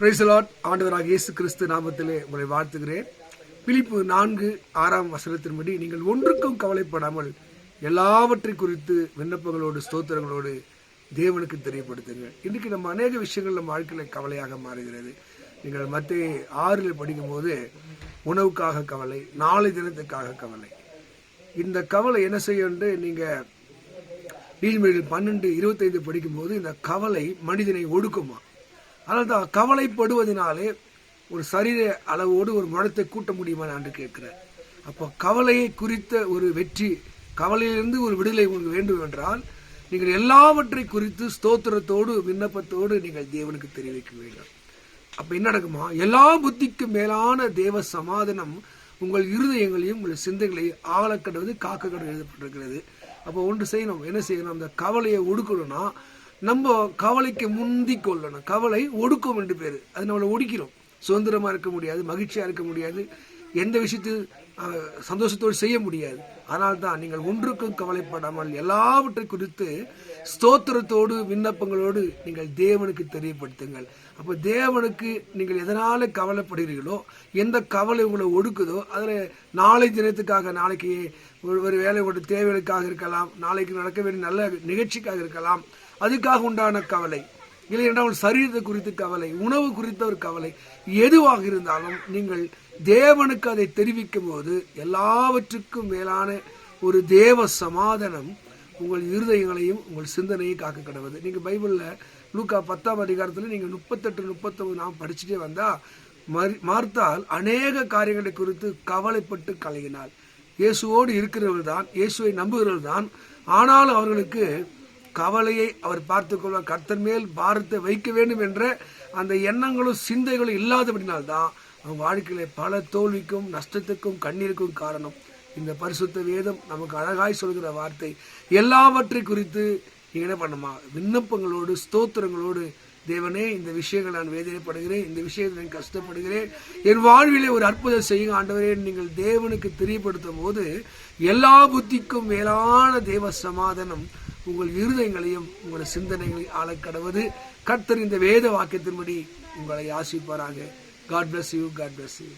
பிரைசலாட் ஆண்டவராக இயேசு கிறிஸ்து நாமத்திலே உங்களை வாழ்த்துகிறேன். பிலிப்பு நான்கு ஆறாம் வசனத்தின்படி நீங்கள் ஒன்றுக்கும் கவலைப்படாமல் எல்லாவற்றை குறித்து விண்ணப்பங்களோடு ஸ்தோத்திரங்களோடு தேவனுக்கு தெரியப்படுத்துங்கள். இன்றைக்கு நம்ம அநேக விஷயங்கள் நம்ம வாழ்க்கையில் கவலையாக மாறுகிறது. நீங்கள் மத்திய ஆறில் படிக்கும்போது உணவுக்காக கவலை நாளை தினத்துக்காக கவலை. இந்த கவலை என்ன செய்யும் என்று நீங்கள் நீதிமொழிகள் பன்னெண்டு இருபத்தைந்து படிக்கும்போது இந்த கவலை மனிதனை ஒடுக்குமா? அதனால் தான் கவலைப்படுவதனாலே ஒரு சரீர அளவோடு ஒரு முழத்தை கூட்ட முடியுமா என்று கேட்கிறார். அப்போ கவலையை குறித்த ஒரு வெற்றி கவலையிலிருந்து ஒரு விடுதலை உங்களுக்கு வேண்டும் என்றால் நீங்கள் எல்லாவற்றை குறித்து ஸ்தோத்திரத்தோடு விண்ணப்பத்தோடு நீங்கள் தேவனுக்கு தெரிவிக்க வேண்டும். அப்ப என்ன நடக்குமா? எல்லா புத்திக்கும் மேலான தேவ சமாதானம் உங்கள் இருதயங்களையும் உங்கள் சிந்தைகளையும் ஆழக்கடுவது காக்க கடவுள் எழுதப்பட்டிருக்கிறது அப்போ ஒன்று செய்யணும் என்ன செய்யணும்? அந்த கவலையை ஒடுக்கணும்னா நம்ம கவலைக்கு முந்தி கொள்ளணும். கவலை ஒடுக்கும் என்று பேர். அது நம்மளை ஒடுக்கிறோம். சுதந்திரமா இருக்க முடியாது மகிழ்ச்சியா இருக்க முடியாது எந்த விஷயத்தில் சந்தோஷத்தோடு செய்ய முடியாது. ஆனால் தான் நீங்கள் ஒன்றுக்கும் கவலைப்படாமல் எல்லாவற்றை குறித்து ஸ்தோத்திரத்தோடு விண்ணப்பங்களோடு நீங்கள் தேவனுக்கு தெரியப்படுத்துங்கள். அப்போ தேவனுக்கு நீங்கள் எதனால் கவலைப்படுகிறீர்களோ எந்த கவலை உங்களை ஒடுக்குதோ அதில் நாளை தினத்துக்காக நாளைக்கு ஒரு ஒரு வேலை ஒரு தேவைகளுக்காக இருக்கலாம் நாளைக்கு நடக்க வேண்டிய நல்ல நிகழ்ச்சிக்காக இருக்கலாம் அதுக்காக உண்டான கவலை. இல்லை என்றால் ஒரு சரீரத்தை குறித்து கவலை உணவு குறித்த ஒரு கவலை. எதுவாக இருந்தாலும் நீங்கள் தேவனுக்கு அதை தெரிவிக்கும் போது எல்லாவற்றுக்கும் மேலான ஒரு தேவ சமாதானம் உங்கள் இருதயங்களையும் உங்கள் சிந்தனையும் காக்க கிடவது. நீங்கள் பைபிளில் லூக்கா பத்தாம் அதிகாரத்தில் நீங்கள் முப்பத்தெட்டு முப்பத்தொன்று நாம் படிச்சுட்டே வந்தால் மறி மார்த்தால் அநேக காரியங்களை குறித்து கவலைப்பட்டு கலங்கினாள். இயேசுவோடு இருக்கிறவர்கள் தான் இயேசுவை நம்புகிறவர்கள் தான் ஆனாலும் அவர்களுக்கு கவலையை அவர் பார்த்துக் கொள்வார். கர்த்தன் மேல் பாரத்தை வைக்க வேண்டும் என்ற அந்த எண்ணங்களும் சிந்தைகளும் இல்லாதபடினால்தான் அவங்க வாழ்க்கையில பல தோல்விக்கும் நஷ்டத்துக்கும் கண்ணீருக்கும் காரணம். இந்த பரிசுத்த வேதம் நமக்கு அழகாய் சொல்கிற வார்த்தை. எல்லாவற்றை குறித்து நீங்க என்ன பண்ணுமா? விண்ணப்பங்களோடு ஸ்தோத்திரங்களோடு தேவனே இந்த விஷயங்கள் நான் வேதனைப்படுகிறேன் இந்த விஷயத்தில் நான் கஷ்டப்படுகிறேன். என் வாழ்விலே ஒரு அற்புதம் செய்யும் ஆண்டவரே. நீங்கள் தேவனுக்கு தெரியப்படுத்தும் போது எல்லா புத்திக்கும் மேலான தேவ சமாதானம் உங்கள் இருதயங்களையும் உங்கள் சிந்தனைகளையும் ஆளக்கடவது கர்த்தர் இந்த வேத வாக்கியத்தின்படி உங்களை ஆசிப்பாராக. God bless you God bless you